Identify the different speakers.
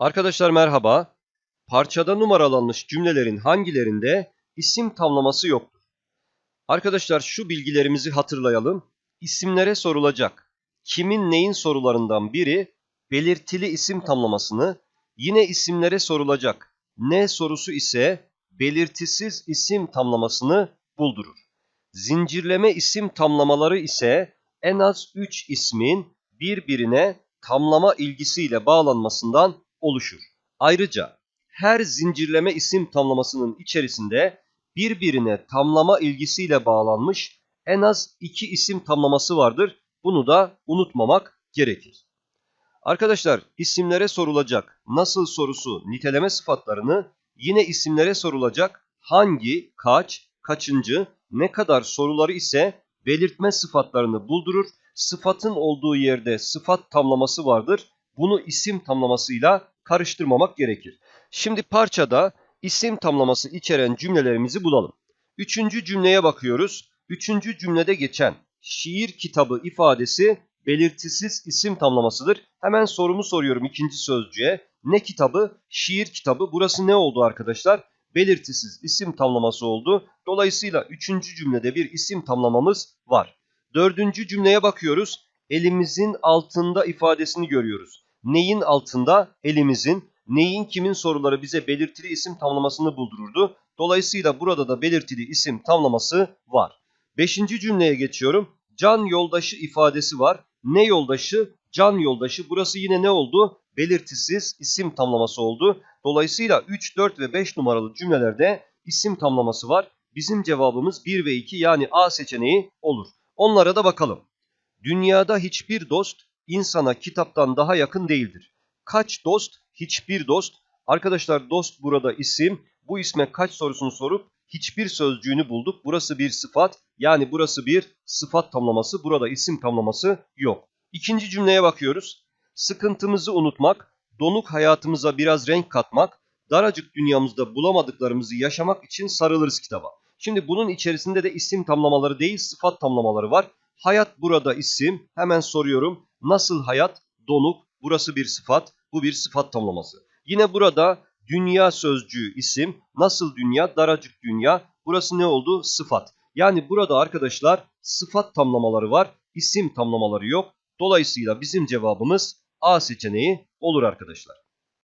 Speaker 1: Arkadaşlar merhaba. Parçada numaralanmış cümlelerin hangilerinde isim tamlaması yoktur? Arkadaşlar şu bilgilerimizi hatırlayalım. İsimlere sorulacak. Kimin neyin sorularından biri belirtili isim tamlamasını, yine isimlere sorulacak. Ne sorusu ise belirtisiz isim tamlamasını buldurur. Zincirleme isim tamlamaları ise en az 3 ismin birbirine tamlama ilgisiyle bağlanmasından oluşur. Ayrıca her zincirleme isim tamlamasının içerisinde birbirine tamlama ilgisiyle bağlanmış en az iki isim tamlaması vardır. Bunu da unutmamak gerekir. Arkadaşlar isimlere sorulacak nasıl sorusu niteleme sıfatlarını yine isimlere sorulacak hangi, kaç, kaçıncı, ne kadar soruları ise belirtme sıfatlarını buldurur. Sıfatın olduğu yerde sıfat tamlaması vardır. Bunu isim tamlamasıyla karıştırmamak gerekir. Şimdi parçada isim tamlaması içeren cümlelerimizi bulalım. Üçüncü cümleye bakıyoruz. Üçüncü cümlede geçen şiir kitabı ifadesi belirtisiz isim tamlamasıdır. Hemen sorumu soruyorum ikinci sözcüğe. Ne kitabı? Şiir kitabı. Burası ne oldu arkadaşlar? Belirtisiz isim tamlaması oldu. Dolayısıyla üçüncü cümlede bir isim tamlamamız var. Dördüncü cümleye bakıyoruz. Elimizin altında ifadesini görüyoruz. Neyin altında? Elimizin. Neyin kimin soruları bize belirtili isim tamlamasını buldururdu. Dolayısıyla burada da belirtili isim tamlaması var. Beşinci cümleye geçiyorum. Can yoldaşı ifadesi var. Ne yoldaşı? Can yoldaşı. Burası yine ne oldu? Belirtisiz isim tamlaması oldu. Dolayısıyla 3, 4 ve 5 numaralı cümlelerde isim tamlaması var. Bizim cevabımız 1 ve 2 yani A seçeneği olur. Onlara da bakalım. Dünyada hiçbir dost insana kitaptan daha yakın değildir. Kaç dost? Hiçbir dost. Arkadaşlar dost burada isim. Bu isme kaç sorusunu sorup hiçbir sözcüğünü bulduk. Burası bir sıfat. Yani burası bir sıfat tamlaması. Burada isim tamlaması yok. İkinci cümleye bakıyoruz. Sıkıntımızı unutmak, donuk hayatımıza biraz renk katmak, daracık dünyamızda bulamadıklarımızı yaşamak için sarılırız kitaba. Şimdi bunun içerisinde de isim tamlamaları değil sıfat tamlamaları var. Hayat burada isim. Hemen soruyorum. Nasıl hayat? Donuk. Burası bir sıfat. Bu bir sıfat tamlaması. Yine burada dünya sözcüğü isim. Nasıl dünya? Daracık dünya. Burası ne oldu? Sıfat. Yani burada arkadaşlar sıfat tamlamaları var. isim tamlamaları yok. Dolayısıyla bizim cevabımız A seçeneği olur arkadaşlar.